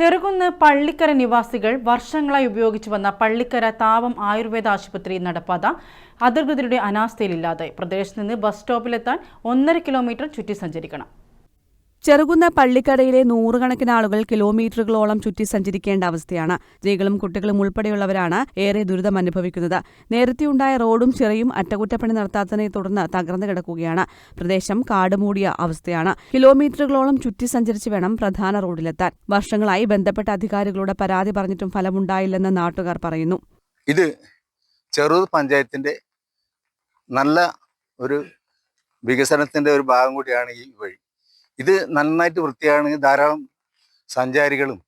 ചെറുകുന്ന് പള്ളിക്കര നിവാസികൾ വർഷങ്ങളായി ഉപയോഗിച്ചു വന്ന പള്ളിക്കര താപം ആയുർവേദ ആശുപത്രി നടപ്പാത അധികൃതരുടെ അനാസ്ഥയിലില്ലാതെ പ്രദേശത്ത് നിന്ന് ബസ് സ്റ്റോപ്പിലെത്താൻ ഒന്നര കിലോമീറ്റർ ചുറ്റി സഞ്ചരിക്കണം. ചെറുകുന്ന പള്ളിക്കടയിലെ നൂറുകണക്കിന് ആളുകൾ കിലോമീറ്ററുകളോളം ചുറ്റി സഞ്ചരിക്കേണ്ട അവസ്ഥയാണ്. സ്ത്രീകളും കുട്ടികളും ഉൾപ്പെടെയുള്ളവരാണ് ഏറെ ദുരിതം അനുഭവിക്കുന്നത്. നേരത്തെയുണ്ടായ റോഡും ചെറിയും അറ്റകുറ്റപ്പണി നടത്താത്തതിനെ തുടർന്ന് തകർന്നു കിടക്കുകയാണ്. പ്രദേശം കാടുമൂടിയ അവസ്ഥയാണ്. കിലോമീറ്ററുകളോളം ചുറ്റി സഞ്ചരിച്ച് വേണം പ്രധാന റോഡിലെത്താൻ. വർഷങ്ങളായി ബന്ധപ്പെട്ട അധികാരികളോട് പരാതി പറഞ്ഞിട്ടും ഫലമുണ്ടായില്ലെന്ന് നാട്ടുകാർ പറയുന്നു. ഇത് ചെറൂർ പഞ്ചായത്തിന്റെ നല്ല ഒരു വികസനത്തിന്റെ ഒരു ഭാഗം കൂടിയാണ് ഈ വഴി. ഇത് നന്നായിട്ട് വൃത്തിയാണെങ്കിൽ ധാരാളം സഞ്ചാരികളും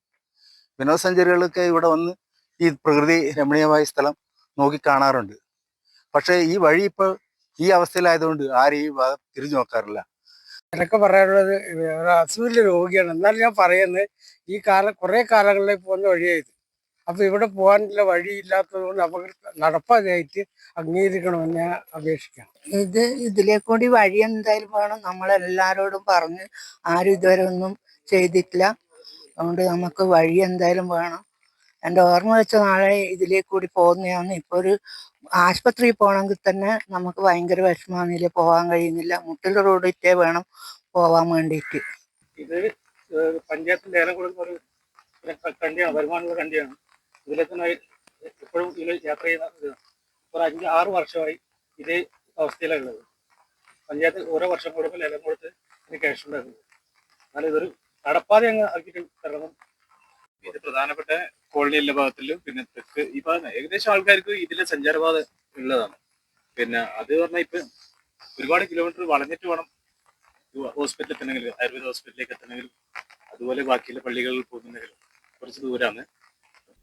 വിനോദസഞ്ചാരികളൊക്കെ ഇവിടെ വന്ന് ഈ പ്രകൃതി രമണീയമായ സ്ഥലം നോക്കി കാണാറുണ്ട്. പക്ഷേ ഈ വഴി ഇപ്പോൾ ഈ അവസ്ഥയിലായതുകൊണ്ട് ആരും ഈ ഭാഗം തിരിഞ്ഞു നോക്കാറില്ല. എനിക്ക് പറയാനുള്ളത് അസുഖമില്ല രോഗിയാണ്. എന്നാലും ഞാൻ പറയുന്നത് ഈ കാലം കുറെ കാലങ്ങളിലേക്ക് പോകുന്ന വഴിയായത് അപ്പൊ ഇവിടെ പോകാനുള്ള വഴിയില്ലാത്തത് കൊണ്ട് നമുക്ക് നടപ്പാതായിട്ട് അംഗീകരിക്കണമെന്ന് ഞാൻ അപേക്ഷിക്കാം. ഇത് ഇതിലെ കൂടി വഴി എന്തായാലും വേണം. നമ്മളെല്ലാരോടും പറഞ്ഞ് ആരും ഇതുവരെ ഒന്നും ചെയ്തിട്ടില്ല. അതുകൊണ്ട് നമുക്ക് വഴി എന്തായാലും വേണം. എന്റെ ഓർമ്മ വെച്ച നാളെ ഇതിലേ കൂടി പോകുന്നതാണ് ഇപ്പോൾ ഒരു ആശുപത്രിയിൽ പോകണമെങ്കിൽ തന്നെ നമുക്ക് ഭയങ്കര വിഷമമാണ് ഇതിലെ പോകാൻ കഴിയുന്നില്ല. മുട്ടിൽ റോഡിറ്റേ വേണം പോവാൻ വേണ്ടിയിട്ട്. ഇത് പഞ്ചായത്തിന്റെ ഏലം കൊടുക്കുന്ന ഒരു കണ്ടിയാണ് വരുമാനമുള്ള കണ്ടിയാണ്. ഇതിലേക്ക് ഇപ്പോഴും ഇതിൽ യാത്ര ചെയ്യുന്ന. ഒരു അഞ്ച് ആറ് വർഷമായി ഇതേ അവസ്ഥയിലാണ് ഉള്ളത്. പഞ്ചായത്ത് ഓരോ വർഷം കൂടുമ്പോൾ ലേലം കൊടുത്ത് ഇതിന് ക്യാഷ് ഉണ്ടാക്കുന്നത് എന്നാൽ ഇതൊരു നടപ്പാതെ അങ്ങ് ആക്കിയിട്ട് തരണം. ഇത് പ്രധാനപ്പെട്ട കോളനിയിലെ ഭാഗത്തിലും പിന്നെ തെക്ക് ഈ ഭാഗം ഏകദേശം ആൾക്കാർക്ക് ഇതിലെ സഞ്ചാരപാത ഉള്ളതാണ്. പിന്നെ അത് പറഞ്ഞാൽ ഇപ്പം ഒരുപാട് കിലോമീറ്റർ വളഞ്ഞിട്ട് വേണം ഹോസ്പിറ്റലിൽ എത്തണമെങ്കിൽ ആയുർവേദ ഹോസ്പിറ്റലിലേക്ക് എത്തണമെങ്കിലും അതുപോലെ ബാക്കിയുള്ള പള്ളികളിൽ പോകുന്നെങ്കിലും കുറച്ച് ദൂരമാണ്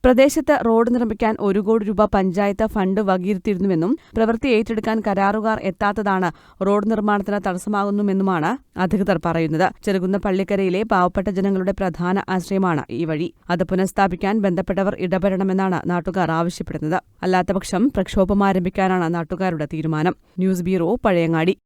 പ്രദേശത്ത് റോഡ് നിർമ്മിക്കാൻ ഒരു കോടി രൂപ പഞ്ചായത്ത് ഫണ്ട് വകയിരുത്തിയിരുന്നുവെന്നും പ്രവൃത്തി ഏറ്റെടുക്കാൻ കരാറുകാർ എത്താത്തതാണ് റോഡ് നിർമ്മാണത്തിന് തടസ്സമാകുന്നുമെന്നുമാണ് അധികൃതർ പറയുന്നത്. ചെറുകുന്ന പള്ളിക്കരയിലെ പാവപ്പെട്ട ജനങ്ങളുടെ പ്രധാന ആശ്രയമാണ് ഈ വഴി. അത് പുനഃസ്ഥാപിക്കാൻ ബന്ധപ്പെട്ടവർ ഇടപെടണമെന്നാണ് നാട്ടുകാർ ആവശ്യപ്പെടുന്നത്. അല്ലാത്തപക്ഷം പ്രക്ഷോഭം ആരംഭിക്കാനാണ് നാട്ടുകാരുടെ തീരുമാനം. News bureau Pazhayangadi.